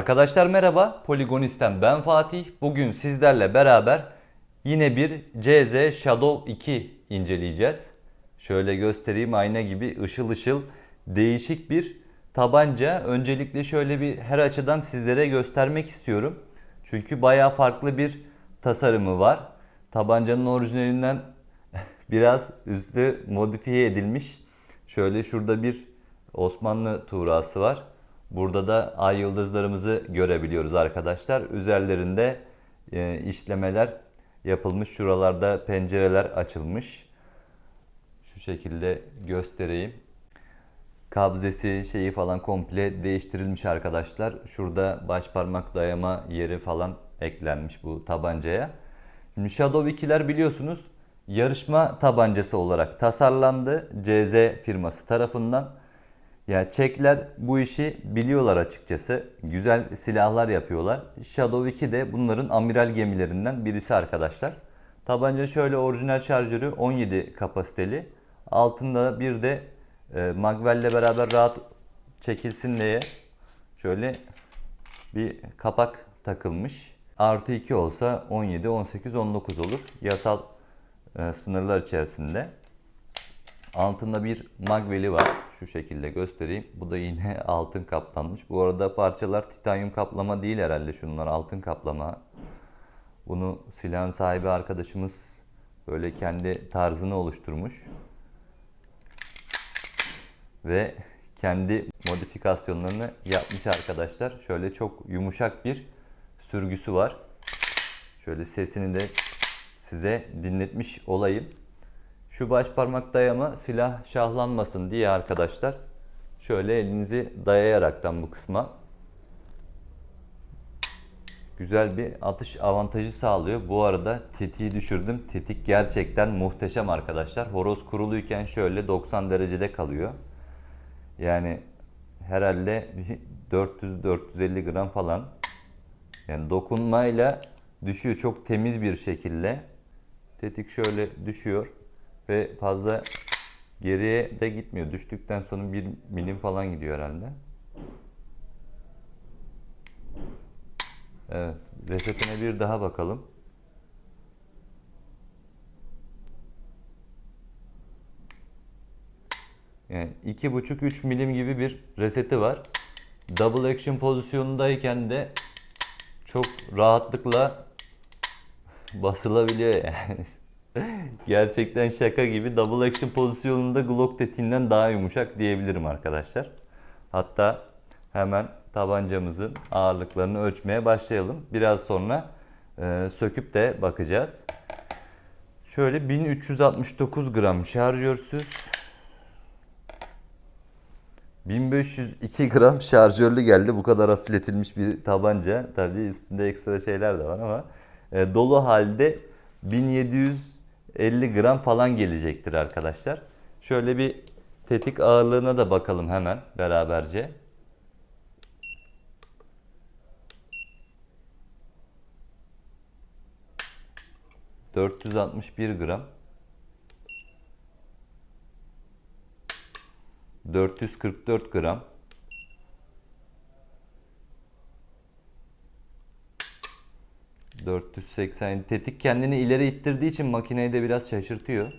Arkadaşlar merhaba, Poligonist'ten ben Fatih. Bugün sizlerle beraber yine bir CZ Shadow 2 inceleyeceğiz. Şöyle göstereyim ayna gibi ışıl ışıl değişik bir tabanca. Öncelikle şöyle bir her açıdan sizlere göstermek istiyorum. Çünkü bayağı farklı bir tasarımı var. Tabancanın orijinalinden biraz üstü modifiye edilmiş. Şöyle şurada bir Osmanlı tuğrası var. Burada da ay yıldızlarımızı görebiliyoruz arkadaşlar. Üzerlerinde e, işlemeler yapılmış. Şuralarda pencereler açılmış. Şu şekilde göstereyim. Kabzesi şeyi falan komple değiştirilmiş arkadaşlar. Şurada baş parmak dayama yeri falan eklenmiş bu tabancaya. Şimdi Shadow 2'ler biliyorsunuz yarışma tabancası olarak tasarlandı. CZ firması tarafından. Ya Çekler bu işi biliyorlar açıkçası. Güzel silahlar yapıyorlar. Shadow 2 de bunların amiral gemilerinden birisi arkadaşlar. Tabanca şöyle orijinal şarjörü 17 kapasiteli. Altında bir de e, Magwell'le beraber rahat çekilsin diye şöyle bir kapak takılmış. Artı 2 olsa 17, 18, 19 olur. Yasal e, sınırlar içerisinde. Altında bir magveli var. Şu şekilde göstereyim. Bu da yine altın kaplanmış. Bu arada parçalar titanyum kaplama değil herhalde şunlar altın kaplama. Bunu silahın sahibi arkadaşımız böyle kendi tarzını oluşturmuş. Ve kendi modifikasyonlarını yapmış arkadaşlar. Şöyle çok yumuşak bir sürgüsü var. Şöyle sesini de size dinletmiş olayım. Şu baş parmak dayama silah şahlanmasın diye arkadaşlar. Şöyle elinizi dayayaraktan bu kısma güzel bir atış avantajı sağlıyor. Bu arada tetiği düşürdüm. Tetik gerçekten muhteşem arkadaşlar. Horoz kuruluyken şöyle 90 derecede kalıyor. Yani herhalde 400-450 gram falan. Yani dokunmayla düşüyor çok temiz bir şekilde. Tetik şöyle düşüyor ve fazla geriye de gitmiyor. Düştükten sonra bir milim falan gidiyor herhalde. Evet, resetine bir daha bakalım. Yani 2,5-3 milim gibi bir reseti var. Double action pozisyonundayken de çok rahatlıkla basılabiliyor yani. Gerçekten şaka gibi double action pozisyonunda Glock tetiğinden daha yumuşak diyebilirim arkadaşlar. Hatta hemen tabancamızın ağırlıklarını ölçmeye başlayalım. Biraz sonra e, söküp de bakacağız. Şöyle 1369 gram şarjörsüz. 1502 gram şarjörlü geldi. Bu kadar hafifletilmiş bir tabanca. Tabii üstünde ekstra şeyler de var ama e, dolu halde 1750 gram falan gelecektir arkadaşlar. Şöyle bir tetik ağırlığına da bakalım hemen beraberce. ...461 gram. 444 gram. 480 tetik kendini ileri ittirdiği için makineyi de biraz şaşırtıyor.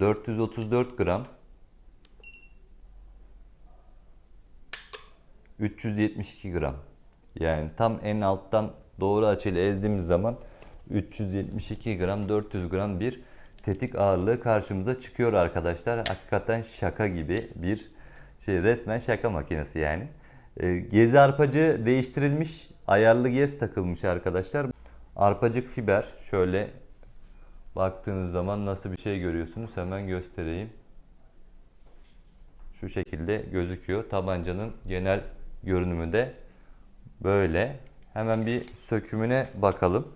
434 gram. 372 gram. Yani tam en alttan doğru açıyla ezdiğimiz zaman 372 gram 400 gram bir tetik ağırlığı karşımıza çıkıyor arkadaşlar. Hakikaten şaka gibi bir şey resmen şaka makinesi yani. E, gezi arpacı değiştirilmiş. Ayarlı gez takılmış arkadaşlar. Arpacık fiber. Şöyle baktığınız zaman nasıl bir şey görüyorsunuz hemen göstereyim. Şu şekilde gözüküyor. Tabancanın genel görünümü de böyle. Hemen bir sökümüne bakalım.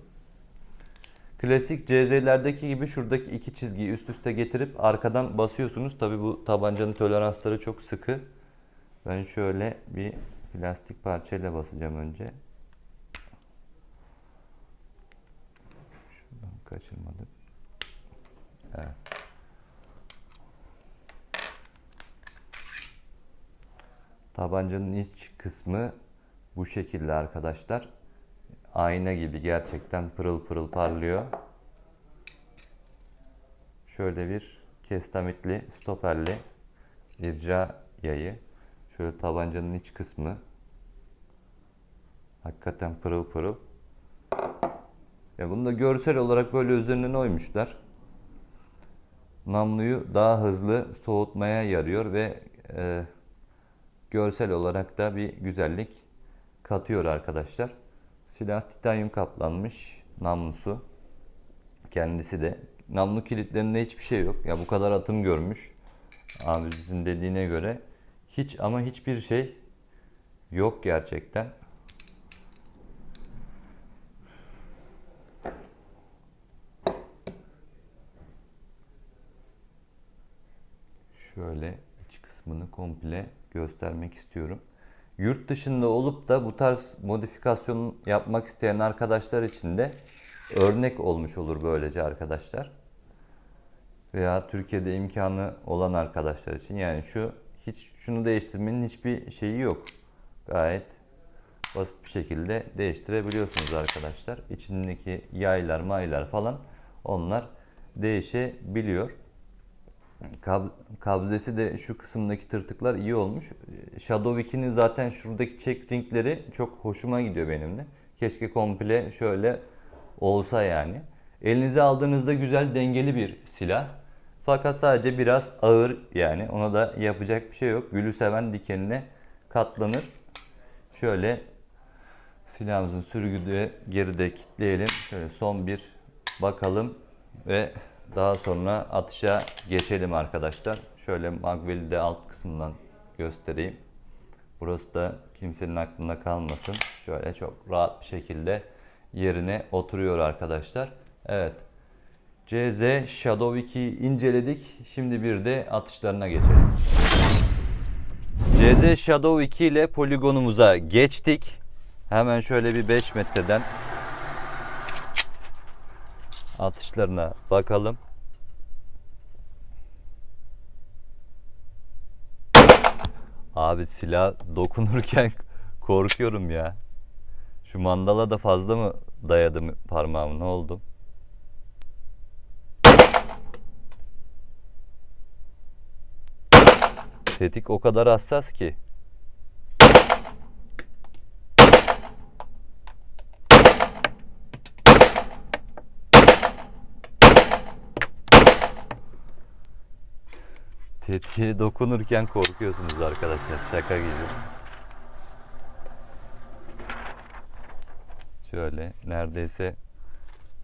Klasik CZ'lerdeki gibi şuradaki iki çizgiyi üst üste getirip arkadan basıyorsunuz. Tabi bu tabancanın toleransları çok sıkı. Ben şöyle bir plastik parçayla basacağım önce. Şuradan kaçırmadım. Evet. Tabancanın iç kısmı bu şekilde arkadaşlar. Ayna gibi gerçekten pırıl pırıl parlıyor. Şöyle bir kestamitli, stoperli irca yayı. Şöyle tabancanın iç kısmı. Hakikaten pırıl pırıl. Ya bunu da görsel olarak böyle üzerine oymuşlar. Namluyu daha hızlı soğutmaya yarıyor ve e, görsel olarak da bir güzellik katıyor arkadaşlar. Silah titanyum kaplanmış namlusu. Kendisi de. Namlu kilitlerinde hiçbir şey yok. Ya bu kadar atım görmüş. Abimizin dediğine göre. Hiç ama hiçbir şey yok gerçekten. Şöyle iç kısmını komple göstermek istiyorum. Yurt dışında olup da bu tarz modifikasyon yapmak isteyen arkadaşlar için de örnek olmuş olur böylece arkadaşlar. Veya Türkiye'de imkanı olan arkadaşlar için yani şu hiç şunu değiştirmenin hiçbir şeyi yok. Gayet basit bir şekilde değiştirebiliyorsunuz arkadaşlar. İçindeki yaylar, maylar falan onlar değişebiliyor. Kab kabzesi de şu kısımdaki tırtıklar iyi olmuş. Shadow 2'nin zaten şuradaki check ringleri çok hoşuma gidiyor benim de. Keşke komple şöyle olsa yani. Elinize aldığınızda güzel dengeli bir silah. Fakat sadece biraz ağır yani. Ona da yapacak bir şey yok. Gülü seven dikenine katlanır. Şöyle silahımızın sürgüde geride kilitleyelim. Şöyle son bir bakalım ve daha sonra atışa geçelim arkadaşlar. Şöyle Magwell'i de alt kısmından göstereyim. Burası da kimsenin aklında kalmasın. Şöyle çok rahat bir şekilde yerine oturuyor arkadaşlar. Evet. CZ Shadow 2'yi inceledik. Şimdi bir de atışlarına geçelim. CZ Shadow 2 ile poligonumuza geçtik. Hemen şöyle bir 5 metreden atışlarına bakalım. Abi silah dokunurken korkuyorum ya. Şu mandala da fazla mı dayadım parmağımı ne oldu? Tetik o kadar hassas ki. Tetiğe dokunurken korkuyorsunuz arkadaşlar şaka gibi. Şöyle neredeyse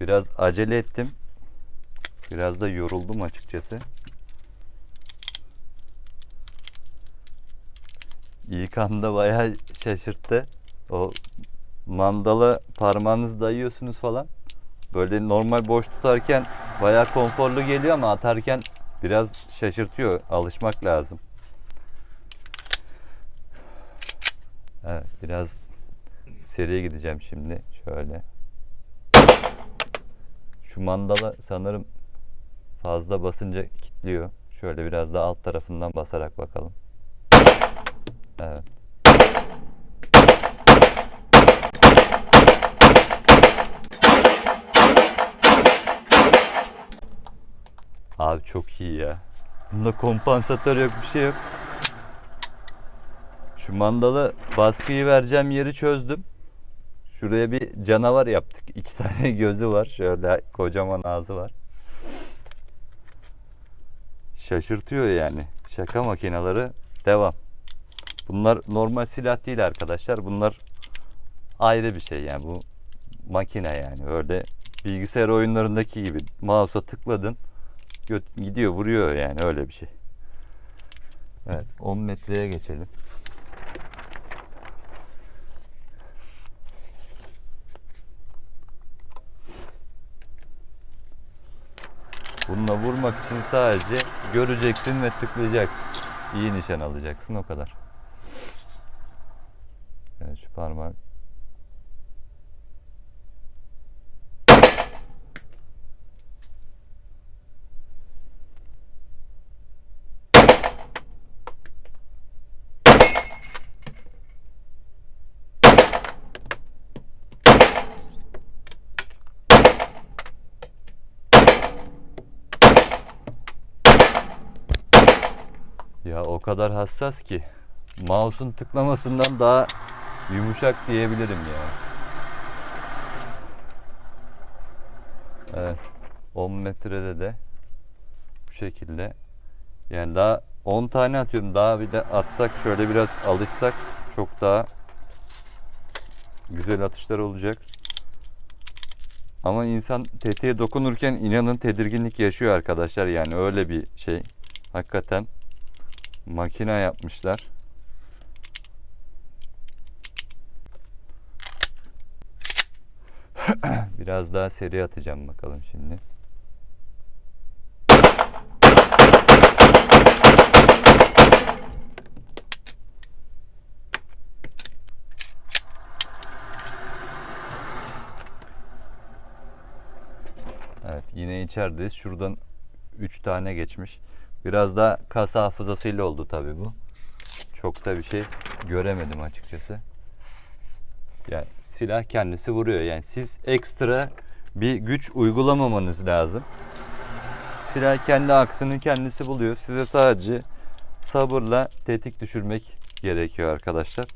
biraz acele ettim. Biraz da yoruldum açıkçası. İlk anda bayağı şaşırttı. O mandala parmağınızı dayıyorsunuz falan. Böyle normal boş tutarken bayağı konforlu geliyor ama atarken biraz şaşırtıyor. Alışmak lazım. Evet, biraz seriye gideceğim şimdi. Şöyle. Şu mandala sanırım fazla basınca kilitliyor. Şöyle biraz daha alt tarafından basarak bakalım. Abi çok iyi ya. Bunda kompansatör yok bir şey yok. Şu mandalı baskıyı vereceğim yeri çözdüm. Şuraya bir canavar yaptık. İki tane gözü var. Şöyle kocaman ağzı var. Şaşırtıyor yani. Şaka makineleri devam. Bunlar normal silah değil arkadaşlar. Bunlar ayrı bir şey yani bu makine yani. Öyle bilgisayar oyunlarındaki gibi mouse'a tıkladın gidiyor vuruyor yani öyle bir şey. Evet 10 metreye geçelim. Bununla vurmak için sadece göreceksin ve tıklayacaksın. İyi nişan alacaksın o kadar parmak. Ya o kadar hassas ki mouse'un tıklamasından daha yumuşak diyebilirim ya. Evet. 10 metrede de bu şekilde. Yani daha 10 tane atıyorum. Daha bir de atsak şöyle biraz alışsak çok daha güzel atışlar olacak. Ama insan tetiğe dokunurken inanın tedirginlik yaşıyor arkadaşlar. Yani öyle bir şey. Hakikaten makine yapmışlar. Biraz daha seri atacağım bakalım şimdi. Evet yine içerideyiz. Şuradan 3 tane geçmiş. Biraz da kas hafızasıyla oldu tabi bu. Çok da bir şey göremedim açıkçası. Yani silah kendisi vuruyor. Yani siz ekstra bir güç uygulamamanız lazım. Silah kendi aksını kendisi buluyor. Size sadece sabırla tetik düşürmek gerekiyor arkadaşlar.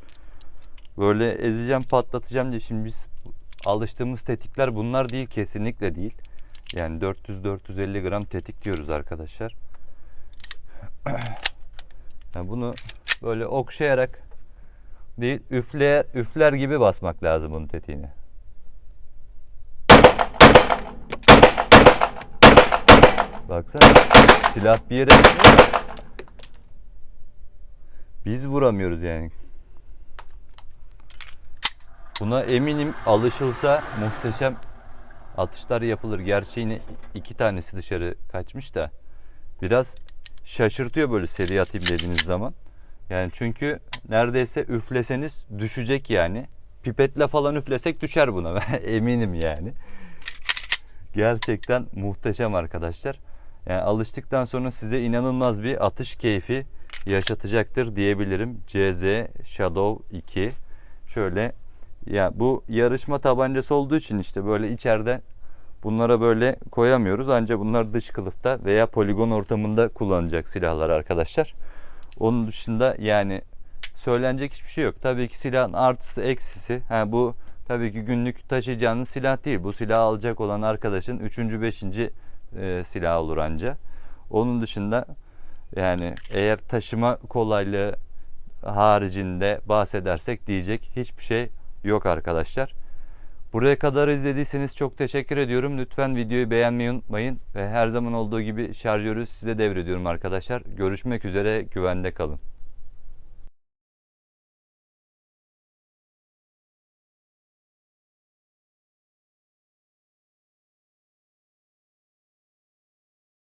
Böyle ezeceğim patlatacağım diye şimdi biz alıştığımız tetikler bunlar değil kesinlikle değil. Yani 400-450 gram tetik diyoruz arkadaşlar. Yani bunu böyle okşayarak değil üfle, üfler gibi basmak lazım bunun tetiğine. Baksana silah bir yere. Biz vuramıyoruz yani. Buna eminim alışılsa muhteşem atışlar yapılır. Gerçi yine iki tanesi dışarı kaçmış da biraz şaşırtıyor böyle seri atayım dediğiniz zaman. Yani çünkü neredeyse üfleseniz düşecek yani. Pipetle falan üflesek düşer buna eminim yani. Gerçekten muhteşem arkadaşlar. Yani alıştıktan sonra size inanılmaz bir atış keyfi yaşatacaktır diyebilirim. CZ Shadow 2. Şöyle ya bu yarışma tabancası olduğu için işte böyle içeride bunlara böyle koyamıyoruz. Ancak bunlar dış kılıfta veya poligon ortamında kullanacak silahlar arkadaşlar. Onun dışında yani söylenecek hiçbir şey yok. Tabii ki silahın artısı eksisi. Ha, bu tabii ki günlük taşıyacağınız silah değil. Bu silahı alacak olan arkadaşın 3. 5. E, silah olur anca. Onun dışında yani eğer taşıma kolaylığı haricinde bahsedersek diyecek hiçbir şey yok arkadaşlar. Buraya kadar izlediyseniz çok teşekkür ediyorum. Lütfen videoyu beğenmeyi unutmayın. Ve her zaman olduğu gibi şarjörü size devrediyorum arkadaşlar. Görüşmek üzere güvende kalın.